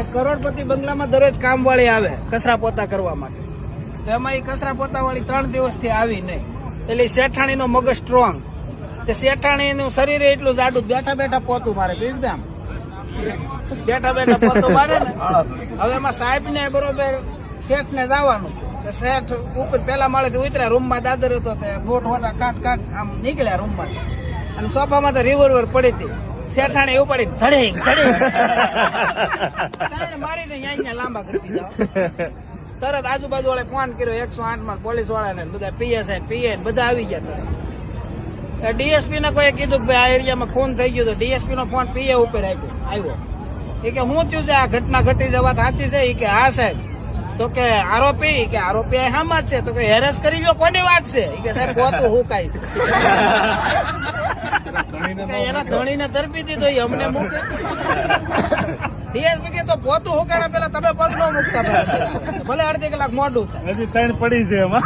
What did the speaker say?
એ કરોડપતિ બંગલામાં દરરોજ કામવાળી આવે કચરા પોતા કરવા માટે. તો એમાં એ કચરા પોતા વાળી ત્રણ દિવસથી આવી નહીં. એટલે શેઠાણી નો મગજ સ્ટ્રોંગ તે શેઠાણી નું શરીર એટલું જાડું બેઠા બેઠા પોતું મારે બીજ બેમ બેઠા બેઠા પોતું મારે ને? હવે એમાં સાહેબ ને બરોબર શેઠ ને જવાનું શેઠ ઉપર પેલા માળે ઉતર્યા રૂમમાં દાદર હતો તે ગોટ હોતા કાટ કાટ આમ નીકળ્યા રૂમમાં અને સોફામાં તો રિવોલ્વર પડી હતી. શેઠાણી ઉપાડી ધડે ધડે. મારી મારીને અહીંયા લાંબા કરી દીધા. તરત આજુબાજુ વાળા ફોન કર્યો એકસો આઠમાં પોલીસ વાળાને બધા પીએસઆઈ પીએ બધા આવી ગયા ડીએસપી ને કોઈ કીધું કે ભાઈ આ એરિયામાં ખૂન થઈ ગયું તો ડીએસપી નો ફોન પીએ ઉપર આપ્યો આવ્યો. એ કે હું થયું છે આ ઘટના ઘટી છે વાત સાચી છે? એ કે હા સાહેબ. તો કે આરોપી કે આરોપી હામાં છે? તો કે હેરેસ કરી લો કોની વાત છે? એ કે સાહેબ હું હુકાય છે કે એના ધણીને તરપી દીધો એ અમને મૂકે. ડીએસપી કે તો પોતું હુકાડે પેલા તમે પગ ન મૂકતા ભલે અડધી કલાક મોડું હજી ત્રણ પડી છે એમાં.